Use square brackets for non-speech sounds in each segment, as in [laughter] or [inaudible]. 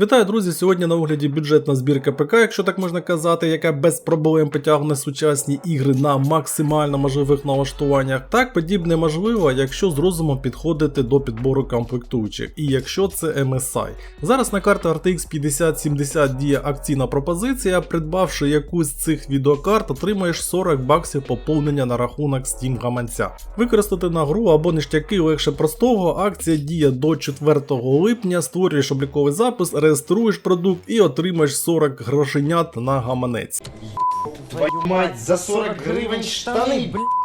Вітаю, друзі! Сьогодні на огляді бюджетна збірка ПК, якщо так можна казати, яка без проблем потягне сучасні ігри на максимально можливих налаштуваннях. Так подібне можливо, якщо з розумом підходити до підбору комплектуючих, і якщо це MSI. Зараз на карту RTX 5070 діє акційна пропозиція, придбавши якусь з цих відеокарт, отримаєш 40 баксів поповнення на рахунок Steam гаманця. Використати на гру або ништяки легше простого. Акція діє до 4 липня, створюєш обліковий запис реєструєш продукт і отримаєш 40 грошенят на гаманець. Твою мать, за 40 гривень штани, блядь.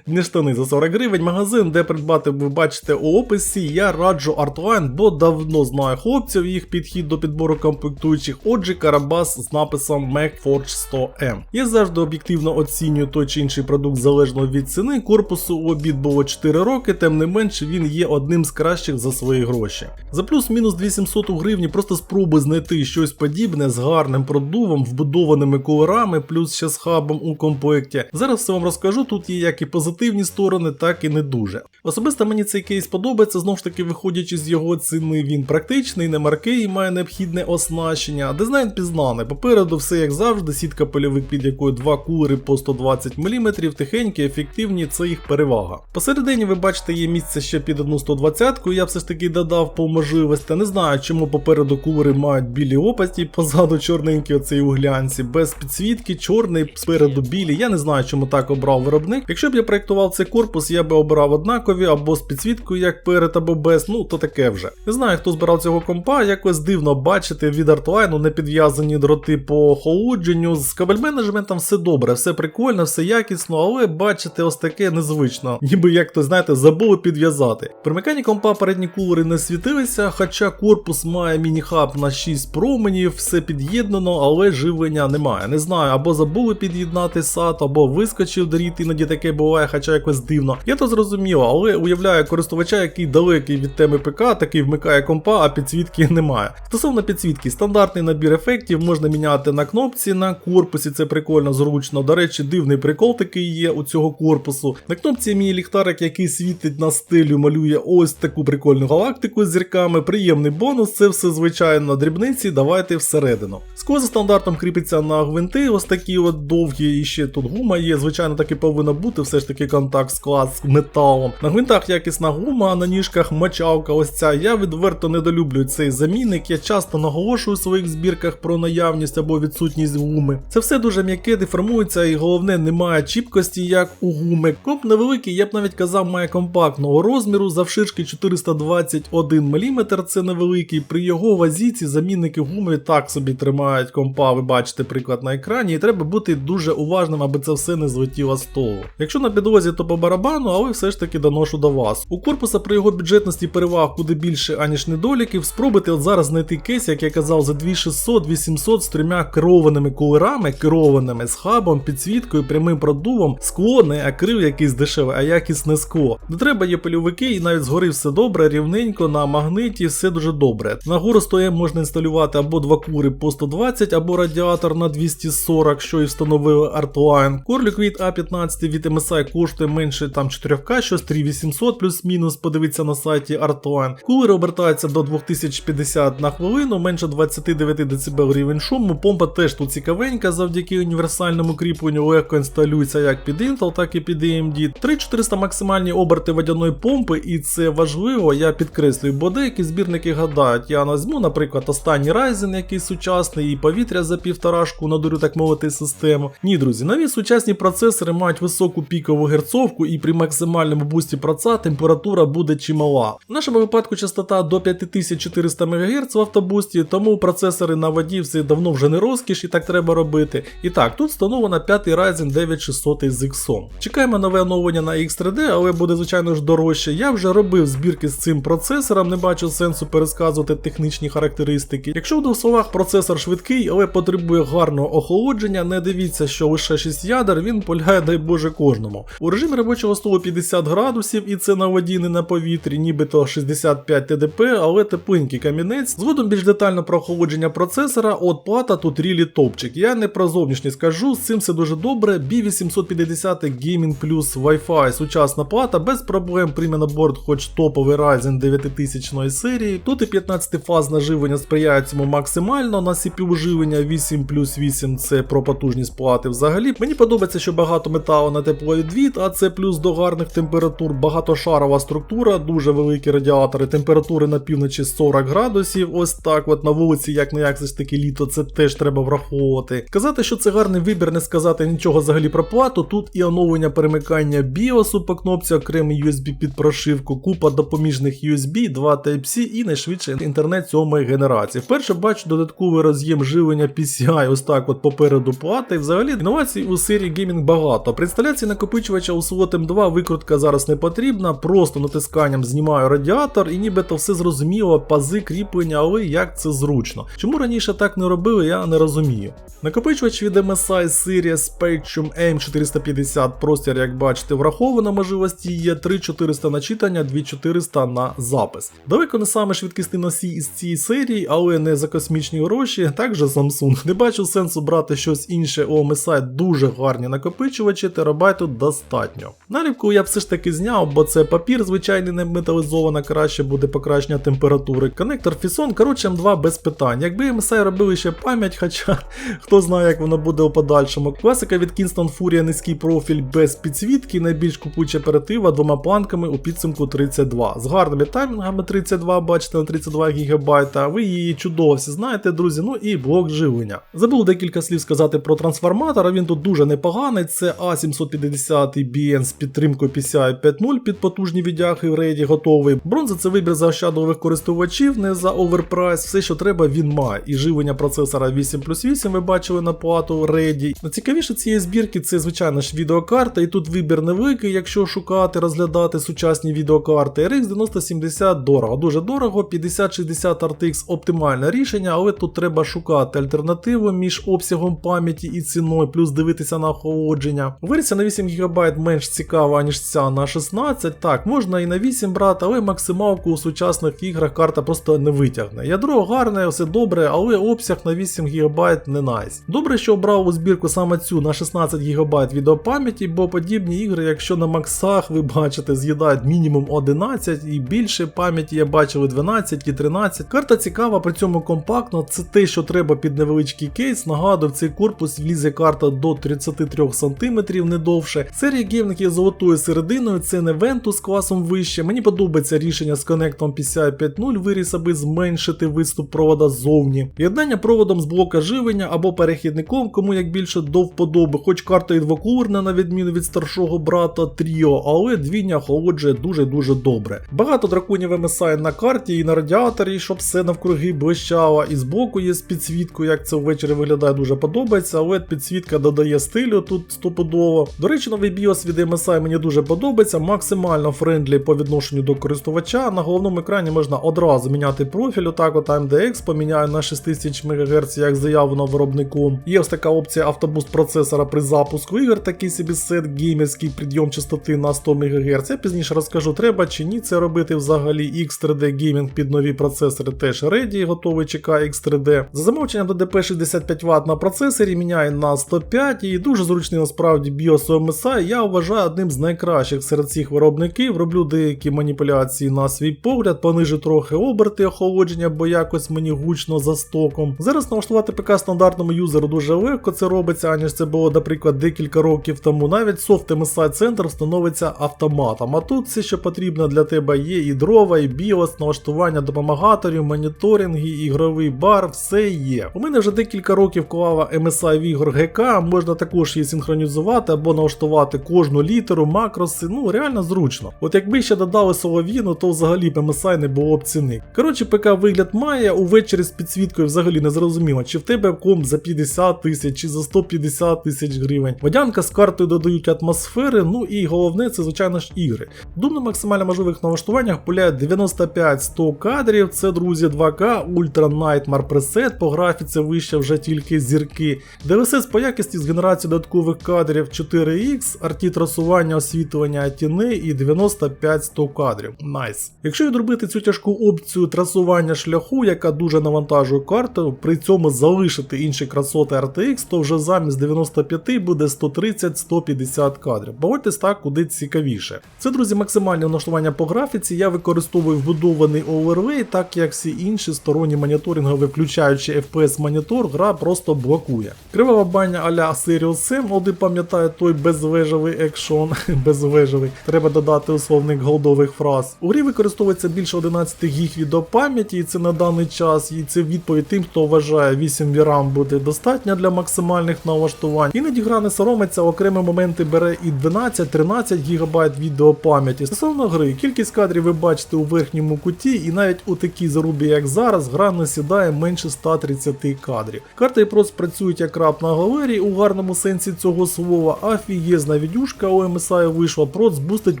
Не штани за 40 гривень. Магазин, де придбати ви бачите у описі. Я раджу Artline, бо давно знаю хлопців їх підхід до підбору комплектуючих. Отже, Карабас з написом MacForge 100M. Я завжди об'єктивно оцінюю той чи інший продукт залежно від ціни. Корпусу у обід було 4 роки, тим не менше він є одним з кращих за свої гроші. За плюс-мінус 2700 у гривні просто спробуй знайти щось подібне з гарним продувом, вбудованими кулерами, плюс ще з хабом у комплекті. Зараз все вам розкажу. Тут є як і позитивні сторони, так і не дуже. Особисто мені цей кейс подобається, знову ж таки, виходячи з його ціни, він практичний, не маркий, має необхідне оснащення. А Дизайн пізнаний. Попереду все як завжди, сітка польовик, під якою два кулери по 120 мм, тихенькі, ефективні, це їх перевага. Посередині ви бачите, є місце ще під одну 120 я все ж таки додав по можливості. Не знаю, чому попереду кулери мають білі опасті, позаду чорненькі оцей у глянці, без підсвітки, чорний, спереду білі. Я не знаю, чому так обрав виробник. Якщо б я проєктував цей корпус, я би обирав однакові або з підсвіткою, як перед, або без, ну то таке вже. Не знаю, хто збирав цього компа, якось дивно бачити від Artline не підв'язані дроти по охолодженню. З кабель менеджментом все добре, все прикольно, все якісно, але бачите, ось таке незвично. Ніби як то знаєте, забули підв'язати. При механі компа передні кулери не світилися, хоча корпус має міні-хаб на 6 променів, все під'єднано, але живлення немає. Не знаю, або забули під'єднати SAT, або вискочив дріт, іноді таке буває, хоча якось дивно. Я то зрозуміло, але уявляю користувача, який далекий від теми ПК, такий вмикає компа, а підсвітки немає. Стосовно підсвітки, стандартний набір ефектів можна міняти на кнопці на корпусі, це прикольно, зручно. До речі, дивний прикол такий є у цього корпусу. На кнопці мій ліхтарик, який світить на стилю, малює ось таку прикольну галактику з зірками. Приємний бонус, це все звичайно дрібниці. Давайте всередину. Скло за стандартом кріпиться на гвинти, ось такі от довгі, і ще тут гума є. Звичайно, так і повинно бути, все ж таки контакт скла з металом. На гвинтах якісна гума, а на ніжках мочалка. Ось ця. Я відверто недолюблюю цей замінник. Я часто наголошую у своїх збірках про наявність або відсутність гуми. Це все дуже м'яке, деформується, і головне, немає чіпкості, як у гуми. Комп невеликий, я б навіть казав, має компактного розміру, завширшки 421 мм, це невеликий. При його вазі ці замінники гуми так собі тримають компа, ви бачите приклад на екрані, і треба бути дуже уважним, аби це все не злетіло з того. Якщо на підлозі, то по барабану, але все ж таки доношу до вас. У корпуса при його бюджетності переваг куди більше, аніж недоліків. Спробуйте от зараз знайти кейс, як я казав, за 2600-800 з трьома керованими кулерами, керованими з хабом, підсвіткою, прямим продувом, скло не акрил якийсь дешевий, а якісне скло. Не треба є польовики, і навіть згори все добре, рівненько, на магниті, все дуже добре. На гору стоєм можна інсталювати або два кури по 120, або радіатор на 240, що і встановили Artline. Корлік від А15 від MSI коштує менше там 4К, щось 3800 плюс-мінус, подивіться на сайті Artline. Кулери обертаються до 2050 на хвилину, менше 29 дБ рівень шуму. Помпа теж тут цікавенька, завдяки універсальному кріпленню легко інсталюється як під Intel, так і під AMD. 3400 максимальні оберти водяної помпи, і це важливо, я підкреслюю, бо деякі збірники гадають, я назву, наприклад, останній Ryzen, який сучасний, і повітря за півторашку, надурю так мовити, систему. Ні, друзі, нові сучасні процесори мають високу пікову герцовку, і при максимальному бусті проца температура буде чимала. В нашому випадку частота до 5400 МГц в автобусті, тому процесори на воді все давно вже не розкіш і так треба робити. І так, тут встановлено 5 Ryzen 9600 з Xon. Чекаємо нове оновлення на X3D, але буде звичайно ж дорожче. Я вже робив збірки з цим процесором, не бачу сенсу пересказувати технічні характеристики. Якщо в двох словах процесор швидкий але потребує гарного охолодження. Не дивіться, що лише 6 ядер, він полягає, дай Боже, кожному. У режимі робочого столу 50 градусів, і це на воді, не на повітрі, нібито 65 ТДП, але тепленький камінець. Згодом більш детально про охолодження процесора, от плата тут рілі топчик. Я не про зовнішність скажу, з цим все дуже добре. B850 Gaming Plus Wi-Fi, сучасна плата, без проблем прийме на борт хоч топовий Ryzen 9000 серії. Тут і 15-фазне живлення сприяє цьому максимально. На CPU живлення 8 плюс 8 це про потужність плати взагалі. Мені подобається, що багато металу на тепловідвід, а це плюс до гарних температур, багатошарова структура, дуже великі радіатори, температури на півночі 40 градусів. Ось так, от на вулиці, як не як ж таки літо, це теж треба враховувати. Сказати, що це гарний вибір, не сказати нічого взагалі про плату. Тут і оновлення перемикання BIOS по кнопці, окремий USB під прошивку, купа допоміжних USB, 2 Type-C і найшвидший інтернет сьомої генерації. Вперше бачу додатковий роз'єм живлення PCI, ось так от попереду плати. Взагалі інновацій у серії геймінг багато. При інсталяції накопичувача у Slot M2 викрутка зараз не потрібна, просто натисканням знімаю радіатор і нібито все зрозуміло, пази кріплення, але як це зручно. Чому раніше так не робили, я не розумію. Накопичувач від MSI Series Spectrum M450 простір, як бачите, враховано можливості є 3400 на читання, 2400 на запис. Далеко не саме швидкісний носій із цієї серії, але не за космічні гроші, також Samsung. Не бачу сенсу брати щось інше у MSI дуже гарні накопичувачі, терабайту достатньо. Наліпку я все ж таки зняв, бо це папір, звичайний не металізована, краще буде покращення температури. Коннектор Fison, коротше, М2 без питань. Якби MSI робили ще пам'ять, хоча [laughs] хто знає, як воно буде у подальшому. Класика від Kingston Furia низький профіль без підсвітки, найбільш купуча оператива двома планками у підсумку 32. З гарними таймінгами 32, бачите, на 32 ГБ. Ви її чудово всі знаєте, друзі. Ну і блок живлення. Забув декілька слів сказати про трансформатор, він тут дуже непоганий. Це A750 BN з підтримкою PCI 5.0 під потужні віддяги в рейді готовий. Бронза це вибір заощадливих користувачів, не за оверпрайс. Все, що треба, він має. І живлення процесора 8 плюс 8 ви бачили на плату рейді. Найцікавіше цієї збірки це, звичайно ж, відеокарта, і тут вибір невеликий, якщо шукати, розглядати сучасні відеокарти. RX 9070 дорого, дуже дорого, 5060 RTX оптимальне рішення, але тут треба шукати альтернативу між обсягом пам'яті і ціною, плюс дивитися на охолодження. Версія на 8 ГБ менш цікава, ніж ця на 16. Так, можна і на 8 брати, але максималку у сучасних іграх карта просто не витягне. Ядро гарне, все добре, але обсяг на 8 ГБ не найс. Добре, що обрав у збірку саме цю на 16 ГБ відеопам'яті, бо подібні ігри, якщо на максах ви бачите, з'їдають мінімум 11 і більше пам'яті я бачив і 12 і 13. Карта цікава, при цьому компактно. Це те, що треба під невеличкий кейс. Нагадую, в цей корпус влізе карта до 33 см, не довше. Серія є золотою серединою, це не Ventus з класом вище. Мені подобається рішення з коннектом PCI 5.0 виріс, аби зменшити виступ провода ззовні. Єднання проводом з блока живлення або перехідником, кому як більше до вподоби, хоч карта і двокулерна, на відміну від старшого брата Тріо, але двійня охолоджує дуже-дуже добре. Багато драконів MSI на карті і на радіаторі, щоб все навкруги блищало, і збоку є з підсвіткою, як це ввечері виглядає, дуже подобається, але підсвітка додає стилю тут стопудово. До речі, новий BIOS від MSI мені дуже подобається, максимально френдлі по відношенню до користувача. На головному екрані можна одразу міняти профіль, отак от AMDX поміняю на 6000 МГц, як заявлено виробником. Є ось така опція автобуст процесора при запуску ігор, такий собі сет геймерський підйом частоти на 100 МГц. Я пізніше розкажу, треба чи ні це робити взагалі. X3D Gaming під нові процесори теж ready, готовий чекає X3D. За замовченням DDP 65 Вт на процесорі міняє на 105 і дуже зручний насправді У MSI. Я вважаю одним з найкращих серед цих виробників. Роблю деякі маніпуляції на свій погляд, понижу трохи оберти охолодження, бо якось мені гучно за стоком. Зараз налаштувати ПК стандартному юзеру дуже легко це робиться, аніж це було, наприклад, декілька років тому. Навіть софт MSI Center встановиться автоматом. А тут все, що потрібно для тебе є і дрова, і BIOS, налаштування допомагаторів, моніторинги, ігровий бар, все є. У мене вже декілька років клава MSI в ігор ГК, можна також її синхронізувати або налаштувати кожну літеру, макроси. Ну реально зручно. От якби ще додали солов'їну, то взагалі б MSI не було б ціни. Коротше, ПК вигляд має, увечері з підсвіткою взагалі не зрозуміло, чи в тебе комп за 50 тисяч, чи за 150 тисяч гривень. Водянка з картою додають атмосфери, ну і головне це, звичайно ж, ігри. Дум на максимально можливих налаштуваннях пуляє 95-100 кадрів, це, друзі, 2К, Ultra Nightmare Preset по графіці вище вже тільки зірки. DLSS по якості з генерацією додаткових кадрів 4X, арті трасування освітлення тіни і 95-100 кадрів. Найс. Якщо відробити цю тяжку опцію трасування шляху, яка дуже навантажує карту, при цьому залишити інші красоти RTX, то вже замість 95 буде 130-150 кадрів. Погодьтесь так, куди цікавіше. Це, друзі, максимальне налаштування по графіці. Я використовую вбудований оверлей, так як всі інші сторонні моніторингові, включаючи FPS монітор, гра просто блокує. Кривава баня а-ля Serious 7, один пам'ятає той безвежевий екшон, [laughs] безвежевий. Треба додати у словник голдових фраз. У грі використовується більше 11 гіг відеопам'яті, і це на даний час, і це відповідь тим, хто вважає 8 VRAM буде достатньо для максимальних налаштувань. Іноді гра не соромиться, окремі моменти бере і 12-13 ГБ відеопам'яті. Стосовно гри, кількість кадрів ви бачите у верхньому куті, і навіть у такій зарубі, як зараз, гра не сідає менше 130 кадрів. Карта і працюють як раб на галерії у гарному сенсі цього слова. Афієзна відюшка у MSI вийшла, проц збустить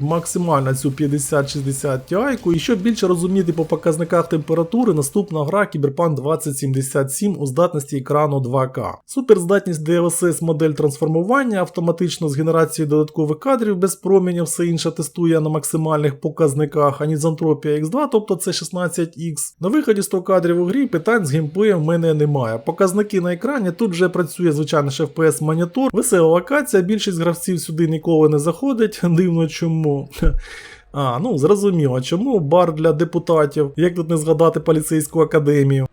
максимально цю 50-60 Ti, і щоб більше розуміти по показниках температури, наступна гра Cyberpunk 2077 у здатності екрану 2К. Суперздатність DLSS модель трансформування автоматично з генерацією додаткових кадрів без промінів, все інше тестує на максимальних показниках, анізантропія X2, тобто це 16X. На виході 100 кадрів у грі питань з геймплеєм в мене немає. Показники на екрані тут вже працює звичайно ж FPS монітор, весела локація, більшість гравців сюди ніколи не заходить. [laughs] Дивно чому. [laughs] А, ну зрозуміло, чому бар для депутатів, як тут не згадати поліцейську академію.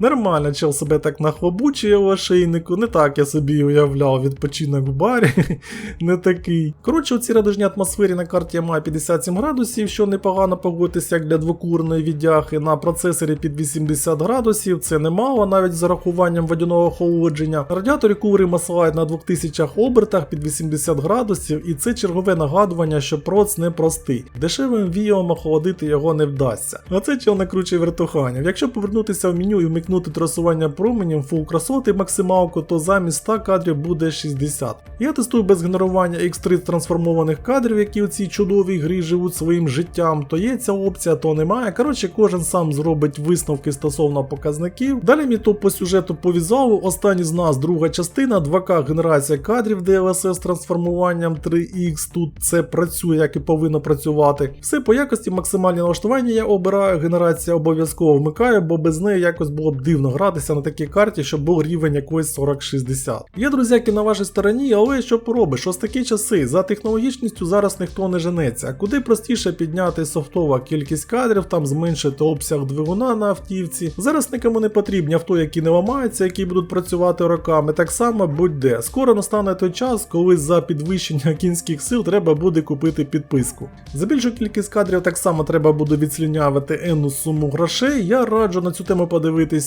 Нормально, чел себе так нахлобучує у ошейнику, не так я собі уявляв відпочинок в барі, [laughs] не такий. Коротше, у цій радужній атмосфері на карті я маю 57 градусів, що непогано погодитися як для двокурної віддяхи. На процесорі під 80 градусів, це немало, навіть з урахуванням водяного охолодження. На радіаторі кури маслають на 2000 обертах під 80 градусів, і це чергове нагадування, що проц непростий. Дешевим вієм охолодити його не вдасться. А це чел накручує вертуханів. Якщо повернутися в меню і вмикнути трасування променем фул красоти максималку, то замість 100 кадрів буде 60. Я тестую без генерування X3 трансформованих кадрів, які у цій чудовій грі живуть своїм життям. То є ця опція, то немає. Коротше, кожен сам зробить висновки стосовно показників. Далі мій топ по сюжету по візуалу. Останній з нас друга частина, 2К генерація кадрів DLSS з трансформуванням 3X. Тут це працює, як і повинно працювати. Все по якості максимальні налаштування я обираю. Генерація обов'язково вмикаю, бо без неї якось було б дивно гратися на такій карті, щоб був рівень якоїсь 40-60. Є друзяки на вашій стороні, але що поробиш? Ось такі часи. За технологічністю зараз ніхто не женеться. Куди простіше підняти софтова кількість кадрів, там зменшити обсяг двигуна на автівці. Зараз нікому не потрібні авто, які не ламаються, які будуть працювати роками. Так само будь-де. Скоро настане той час, коли за підвищення кінських сил треба буде купити підписку. За більшу кількість кадрів так само треба буде відслінявити енну суму грошей. Я раджу на цю тему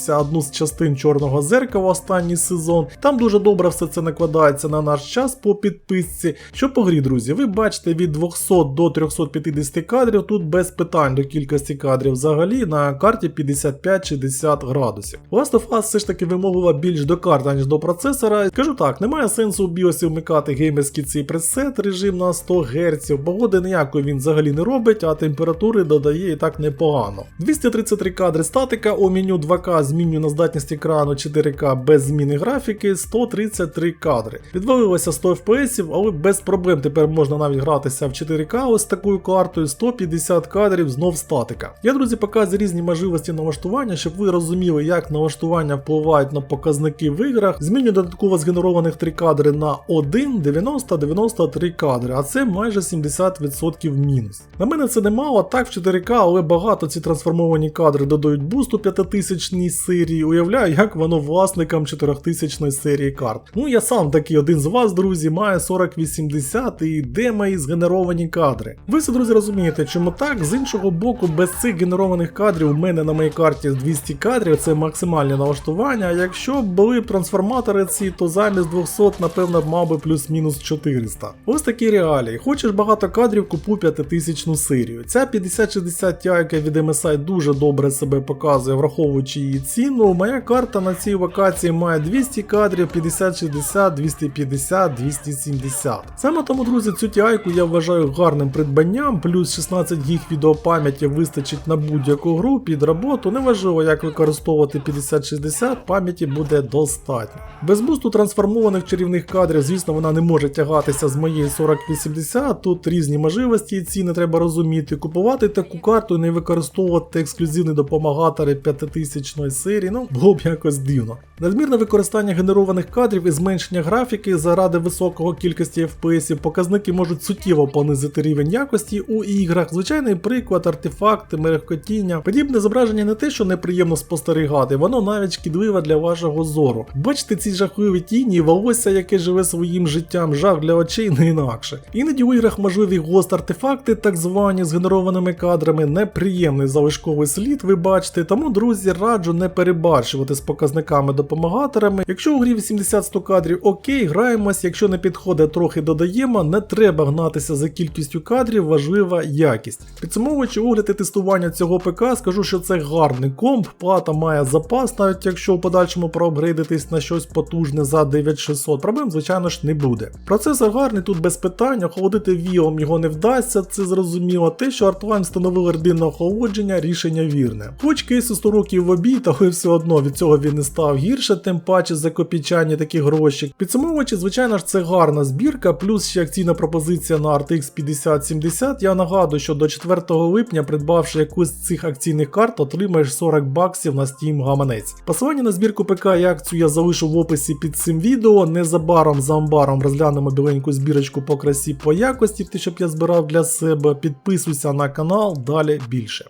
подивитися одну з частин чорного зеркала останній сезон. Там дуже добре все це накладається на наш час по підписці. Що по грі, друзі, ви бачите від 200 до 350 кадрів, тут без питань до кількості кадрів взагалі на карті 55-60 градусів. Last of Us все ж таки вимогова більш до карти, ніж до процесора. Скажу так, немає сенсу в біосі вмикати геймерський цей пресет режим на 100 Гц. Погоди ніякої він взагалі не робить, а температури додає і так непогано. 233 кадри статика у меню 2К змінюю на здатність екрану 4К без зміни графіки 133 кадри. Підвалилося 100 FPS, але без проблем тепер можна навіть гратися в 4К ось такою картою 150 кадрів знов статика. Я, друзі, показую різні можливості налаштування, щоб ви розуміли, як налаштування впливають на показники в іграх. Змінюю додатково згенерованих 3 кадри на 1, 90-93 кадри, а це майже 70% мінус. На мене це немало, так в 4К, але багато ці трансформовані кадри додають бусту 5000 серії. Уявляю, як воно власникам 4000 серії карт. Ну я сам такий один з вас, друзі, має 4080 і де мої згенеровані кадри. Ви все, друзі, розумієте, чому так? З іншого боку, без цих генерованих кадрів у мене на моїй карті 200 кадрів, це максимальне налаштування. А якщо б були трансформатори ці, то замість 200, напевно, мав би плюс-мінус 400. Ось такі реалії. Хочеш багато кадрів, купуй 5000 серію. Ця 5060 Ti від MSI дуже добре себе показує, враховуючи її ціну. Моя карта на цій локації має 200 кадрів, 50-60, 250, 270. Саме тому, друзі, цю тіайку я вважаю гарним придбанням, плюс 16 гіг відеопам'яті вистачить на будь-яку гру під роботу. Неважливо, як використовувати 50-60, пам'яті буде достатньо. Без бусту трансформованих чарівних кадрів, звісно, вона не може тягатися з моєї 4080. Тут різні можливості і ціни треба розуміти. Купувати таку карту і не використовувати ексклюзивні допомагатори 5000 серії, ну було б якось дивно. Надмірне використання генерованих кадрів і зменшення графіки заради високого кількості FPS показники можуть суттєво понизити рівень якості у іграх. Звичайний приклад, артефакти, мерехкотіння. Подібне зображення не те, що неприємно спостерігати, воно навіть шкідливе для вашого зору. Бачите ці жахливі тіні волосся, яке живе своїм життям, жах для очей не інакше. Іноді у іграх можливі гост артефакти, так звані з генерованими кадрами, неприємний залишковий слід, ви бачите. Тому, друзі, раджу не перебарщувати з показниками допомагаторами. Якщо у грі 80-100 кадрів, окей, граємось, якщо не підходить, трохи додаємо, не треба гнатися за кількістю кадрів, важлива якість. Підсумовуючи огляд і тестування цього ПК, скажу, що це гарний комп, плата має запас, навіть якщо в подальшому проапгрейдитись на щось потужне за 9600, проблем, звичайно ж, не буде. Процесор гарний, тут без питань, охолодити віом його не вдасться, це зрозуміло. Те, що Artline встановив рдинне охолодження, рішення вірне. Хоч кейсу 100 років в обід, але все одно від цього він не став гірше, тим паче за копійчані такі гроші. Підсумовуючи, звичайно ж, це гарна збірка, плюс ще акційна пропозиція на RTX 5070. Я нагадую, що до 4 липня, придбавши якусь з цих акційних карт, отримаєш 40 баксів на Steam гаманець. Посилання на збірку ПК і акцію я залишу в описі під цим відео. Незабаром за амбаром розглянемо біленьку збірочку по красі по якості, те, щоб я збирав для себе. Підписуйся на канал, далі більше.